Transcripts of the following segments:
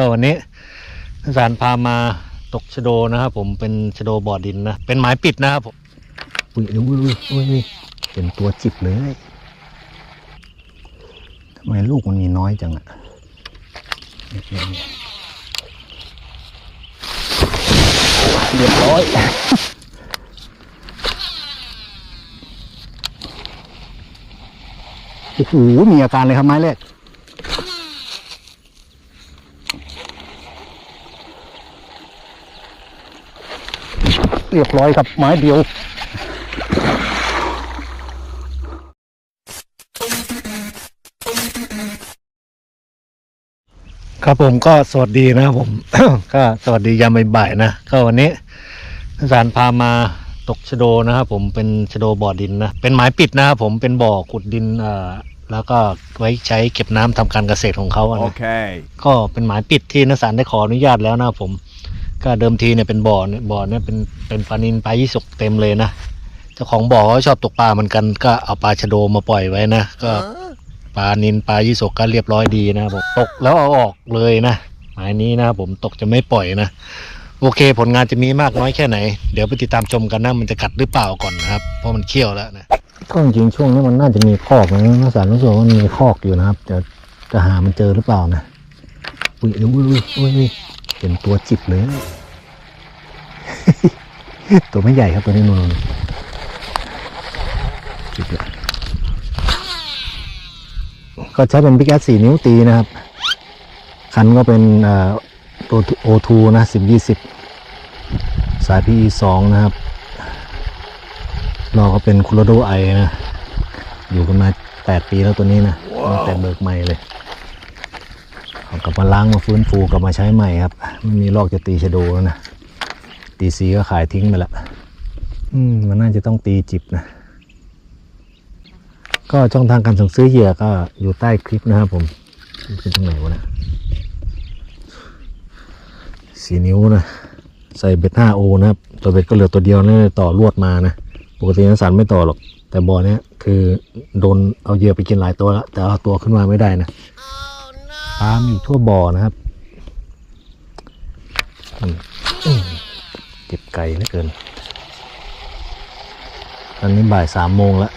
ก็วันนี้สารพามาตกชโดนะครับผมเป็นชโดบ่อดินนะ เป็นหมายปิดนะครับผมอุ้ยอุ้ยอุ้ยอุ้ยอุ้ยเป็นตัวจิบเลยทำไมลูกมันมีน้อยจังอะเรียบร้อยโอ้โหมีอาการเลยครับไม้แรก เรียบร้อยครับไม้เดียวครับผมก็สวัสดีนะครับผม ก็สวัสดียามบ่ายๆนะก็วันนี้สารพามาตกชะโดนะครับผมเป็นชะโดบ่อดินนะเป็นหมายปิดนะครับผมเป็นบ่อขุดดินเอ่อแล้วก็ไว้ใช้เก็บน้ำทำการเกษตรของเขาอะนะ Okay. ก็เป็นหมายปิดที่นักสารได้ขออนุญาตแล้วนะครับผม ก็เดิมทีเนี่ยเป็นบ่อเนี่ยบ่อเนี่ยเป็นเป็นปลานินปลายี่สกเต็มเลยนะเจ้าของบ่อเขาชอบตกปลาเหมือนกันก็เอาปลาชะโดมาปล่อยไว้นะก็ปลานินปลายี่สกก็เรียบร้อยดีนะผมตกแล้วเอาออกเลยนะหมายนี้นะผมตกจะไม่ปล่อยนะโอเค ผลงานจะมีมากน้อยแค่ไหน เดี๋ยวไปติดตามชมกันนะมันจะกัดหรือเปล่าก่อนนะครับ เพราะมันเคี้ยวแล้วนะก็จริงช่วงนี้มันน่าจะมีคอกนะนักสารรู้สึกว่ามันมีคอกอยู่นะครับจะจะหามันเจอหรือเปล่านะอุ้ยอุ้ยอุ้ยอุ้ยอุ้ย เป็นตัวจิบเลย ตัวไม่ใหญ่ครับตัวนี้นูนๆจิบเลยก็ใช้เป็นพิกแอสสี่นิ้วตีนะครับ คันก็เป็นเอ่อตัวโอทูนะสิบยี่สิบสาย PE สองนะครับเราก็เป็นคูโรโดไอนะ อยู่กันมาแปดปีแล้วตัวนี้นะตั้งแต่เบิกใหม่เลยเอา กลับมาล้างมาฟื้นฟูกลับมาใช้ใหม่ครับไม่มีลอกจะตีชะโดแล้วนะตีซีก็ขายทิ้งไปแล้วอืมมันน่าจะต้องตีจิบนะ ก็ช่องทางการสั่งซื้อเหยื่อก็อยู่ใต้คลิปนะครับผมเป็นตรงไหนวะนะสีนิ้วนะใส่เบ็ด5โอนะครับ ตัวเบ็ดก็เหลือตัวเดียวนี่ต่อลวดมานะปกตินักสันไม่ต่อหรอก แต่บอเนี้ยคือโดนเอาเหยื่อไปกินหลายตัวแล้วแต่เอาตัวขึ้นมาไม่ได้นะ ปลามีทั่วบ่อนะครับเก็บไก่เหลือเกิน ตอนนี้บ่ายสามโมงแล้ว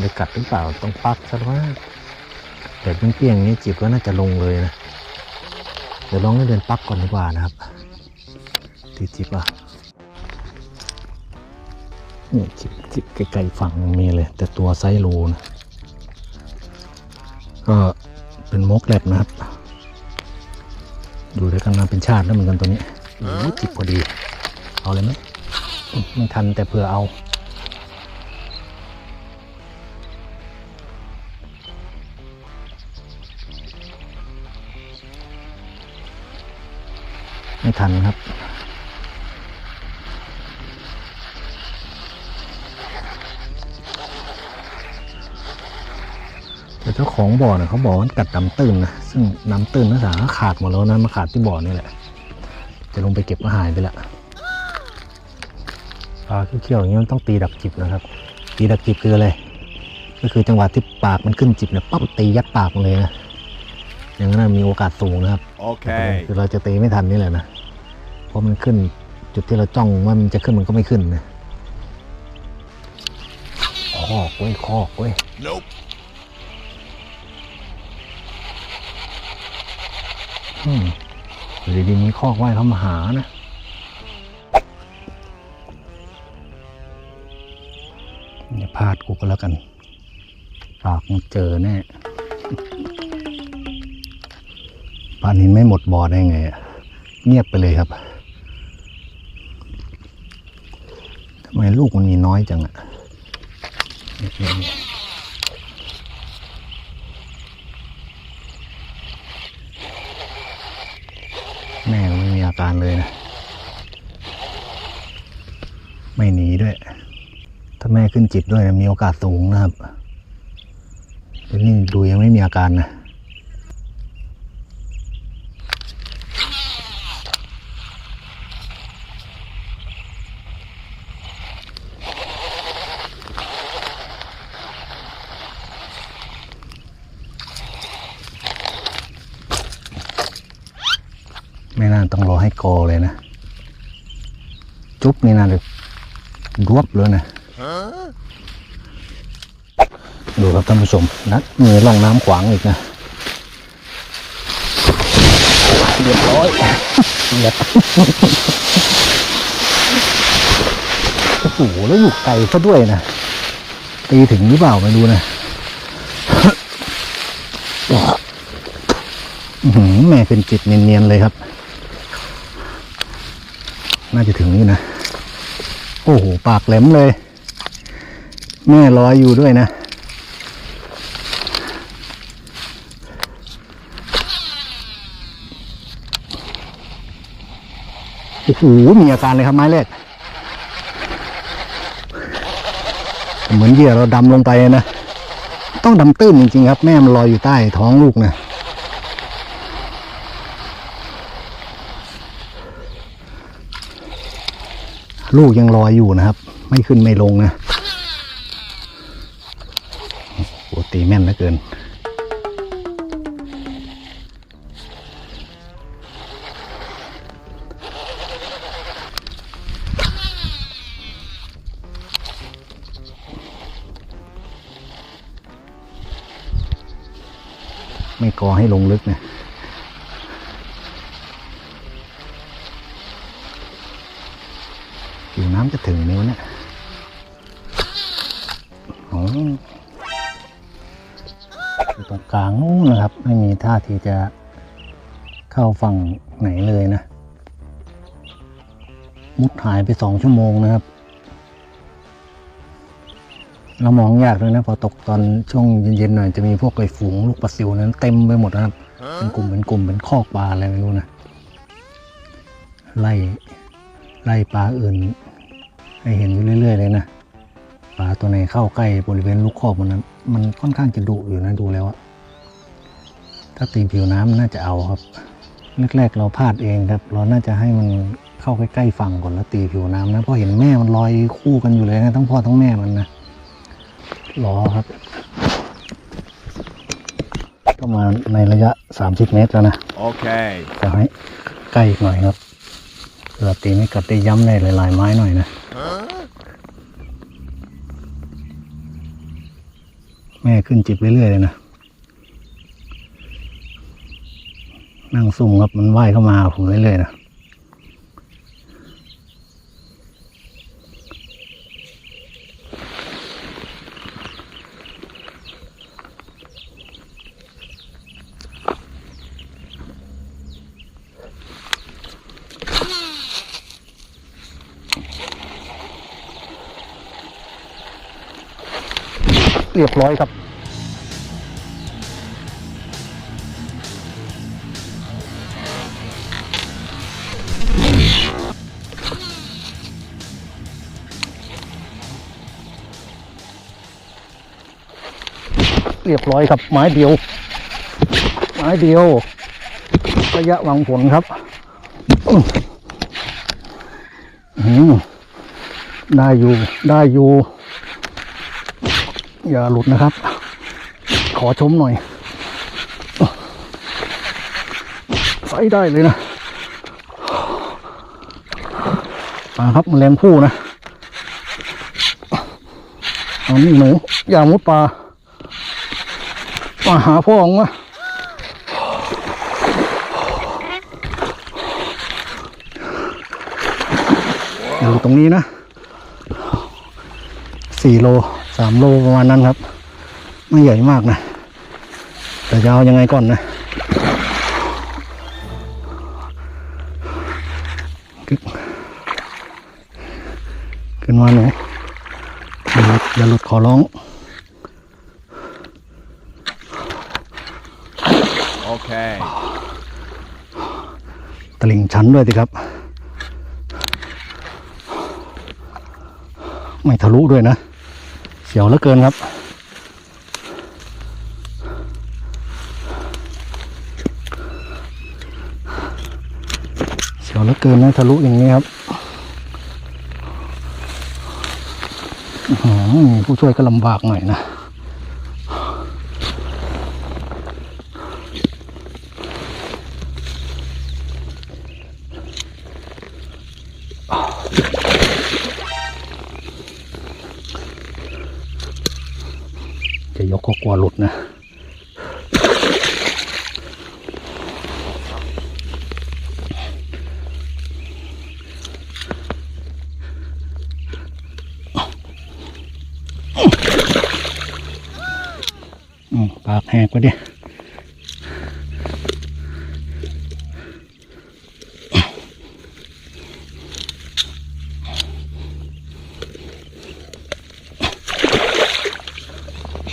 ได้กัดหรือเปล่าต้องปักซะว่าแต่เปี้ยงๆอย่างนี้จิบก็น่าจะลงเลยนะ เดี๋ยวลองให้เดินปักก่อนดีกว่านะครับที่จิบอะนี่จิบจิบไกลๆฝั่งมีเลย แต่ตัวไซโลนะก็ เป็นมกแลบนะครับ ดูด้วยกันมาเป็นชาติแล้วเหมือนกันตัวนี้โอ้จิบพอดี เอาเลยไหมมไม่ทันแต่เผื่อเอาไม่ทันครับ จ้าของบ่อเนี่ยเขาบอกว่ามันกัดน้ำตื้นนะซึ่งน้ำตื้นนักศึกษาก็ขาดหมดแล้วนะมาขาดที่บ่อนี่แหละ จะลงไปเก็บก็หายไปละปลาเขี้ยวๆอย่างนี้มันต้องตีดักจิบนะครับ ตีดักจิบคืออะไรก็คือจังหวะที่ปากมันขึ้นจิบเนี่ยปั๊บตียัดปากมันเลยนะอย่างนั้นนะมีโอกาสสูงนะครับ Okay. คือเราจะตีไม่ทันนี่แหละนะเพราะมันขึ้นจุดที่เราจ้องว่ามันจะขึ้นมันก็ไม่ขึ้นนะคอกเว้ยคอกเว้ย Nope. อือดีๆมีคอกไว้เขามาหานะอย่าพลาดกูก็แล้วกันฝากมันเจอแน่ป่านนี้ไม่หมดบอได้ไงอะเงียบไปเลยครับทำไมลูกมันมีน้อยจังอะแม่ ก็ไม่มีอารเลยนะ ไม่หนีด้วย ถ้าแม่ขึ้นจิตด้วยมีโอกาสสูงนะครับแต่นี่ดูยังไม่มีอาการนะ ไม่น่าต้องรอให้กอเลยนะ จุ๊บนี่น่าจะรวบเลยนะดูครับท่านผู้ชมนะมีร่องน้ำขวางอีกนะเรียบร้อยเรียบโอ้โหแล้วอยู่ไกลซะด้วยนะตีถึงหรือเปล่าไม่รู้นะอื้อหือแม่เป็นจิตเนียนๆเลยครับ น่าจะถึงนี่นะ โอ้โห ปากแหลมเลย แม่ลอยอยู่ด้วยนะ โอ้โห มีอาการเลยครับไม้แรก เหมือนเหยื่อเราดำลงไปนะ ต้องดำตื้นจริงๆครับ แม่มันลอยอยู่ใต้ท้องลูกนะ ลูกยังลอยอยู่นะครับ ไม่ขึ้นไม่ลงนะโอ้ตีแม่นเหลือเกิน ไม่กอให้ลงลึกนะ ผิวน้ำจะถึงนิ้วเนี่ย อ๋ออยู่ตรงกลางนู้นนะครับ ไม่มีท่าทีจะเข้าฝั่งไหนเลยนะ มุดหายไปสองชั่วโมงนะครับ เรามองยากด้วยนะพอตกตอนช่วงเย็นๆหน่อยจะมีพวกไก่ฝูงลูกปลาซิวนั้นเต็มไปหมดนะครับ เป็นกลุ่มเป็นกลุ่มเป็นคอกปลาอะไรไม่รู้นะ ไล่ไล่ปลาอื่น ให้เห็นอยู่เรื่อยๆเลยนะ ลาตัวไหนเข้าใกล้บริเวณลูกคอกมันนั้นมันค่อนข้างจะดุอยู่นะดูแล้วอะถ้าตีผิวน้ำน่าจะเอาครับแรกๆเราพลาดเองครับ เราน่าจะให้มันเข้าใกล้ๆฝั่งก่อนแล้วตีผิวน้ำนะเพราะเห็นแม่มันลอยคู่กันอยู่เลยนะทั้งพ่อทั้งแม่มันนะรอครับก็มาในระยะ 30 เมตรแล้วนะ Okay. จะให้ใกล้อีกหน่อยครับเผื่อตีไม่กัดได้ย้ำได้หลายๆไม้หน่อยนะ แม่ขึ้นจิบเรื่อยๆเลยนะนั่งซุ่มครับมันว่ายเข้ามาหาผมเรื่อยๆนะ รียบร้อยครับเรียบร้อยครับไม้เดียว ไม้เดียว ระยะหวังผลครับหือได้อยู่ ได้อยู่ อย่าหลุดนะครับ ขอชมหน่อยใส่ได้เลยนะมาครับแมลงผู้นะเอานี่หนูอย่ามุดปลามาหาพ่อของมาอยู่ตรงนี้นะสี่โล สามโลประมาณนั้นครับ ไม่ใหญ่มากนะ แต่จะเอายังไงก่อนนะกึกขึ้นมาหนูอย่าหลุดอย่าหลุดขอร้อง Okay. ตลิ่งชันด้วยสิครับ ไม่ทะลุด้วยนะ เสียวเหลือเกินครับเสียวเหลือเกินนะทะลุอย่างนี้ครับผู้ช่วยก็ลำบากหน่อยนะ น หัวหลุดนะปากแหกไปดิ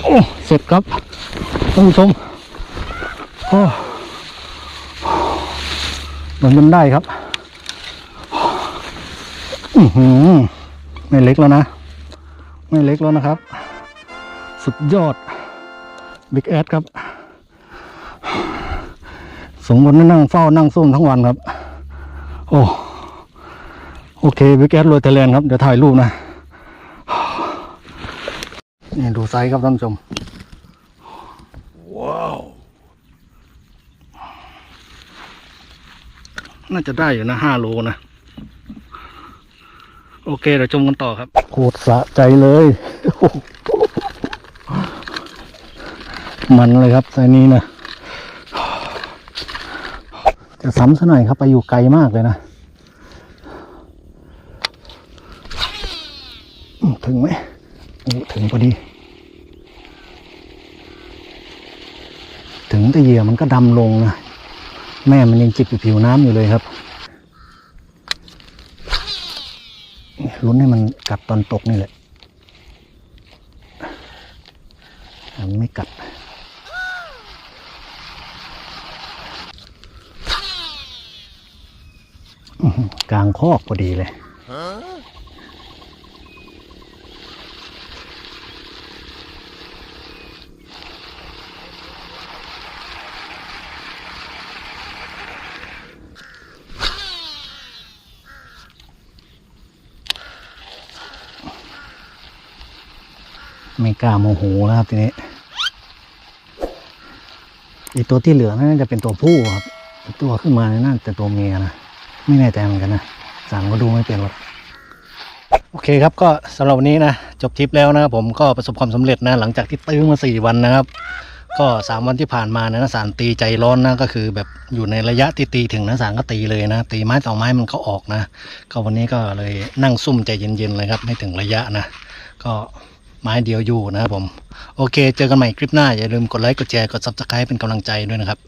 โอ้ เสร็จ ครับท่านผู้ชมโอ้เหมือนมันได้ครับ อือหือไม่เล็กแล้วนะ ไม่เล็กแล้วนะครับ สุดยอดบิ๊กแอดครับ สมบูรณ์นั่งเฝ้านั่งซุ่มทั้งวันครับ โอ้โอเคบิ๊กแอดโรยไทยแลนด์ครับ เดี๋ยวถ่ายรูปนะ นี่ดูไซส์ครับท่านผู้ชม ว้าว น่าจะได้อยู่นะห้าโลนะ โอเคเดี๋ยวชมกันต่อครับโคตรสะใจเลย มันเลยครับไซนี้นะจะซ้ำซะหน่อยครับไปอยู่ไกลมากเลยนะ ถึงไหมถึงพอดี ถึงแต่เหยื่อมันก็ดำลงนะ แม่มันยังจิกอยู่ผิวน้ำอยู่เลยครับลุ้นให้มันกัดตอนตกนี่แหละมันไม่กัด กลางคอกพอดีเลย ไม่กล้าโมโหแล้วครับทีนี้ไอตัวที่เหลือน่าจะเป็นตัวผู้ครับ ตัวขึ้นมาเนี่ยน่าจะตัวเมียนะ ไม่แน่ใจเหมือนกันนะสั่งก็ดูไม่เป็นหรอกโอเคครับก็สำหรับวันนี้นะจบทริปแล้วนะครับผมก็ประสบความสำเร็จนะหลังจากที่ตื้อมาสี่วันนะครับ ก็สามวันที่ผ่านมานะสารตีใจร้อนนะก็คือแบบอยู่ในระยะที่ตีถึงนะสารก็ตีเลยนะ ตีไม้ต่อไม้มันก็ออกนะ ก็วันนี้ก็เลยนั่งซุ่มใจเย็นๆเลยครับไม่ถึงระยะนะ ก็ ไม้เดียวอยู่นะครับผม โอเค เจอกันใหม่คลิปหน้า อย่าลืมกดไลค์ กดแชร์ กด subscribe เป็นกำลังใจด้วยนะครับ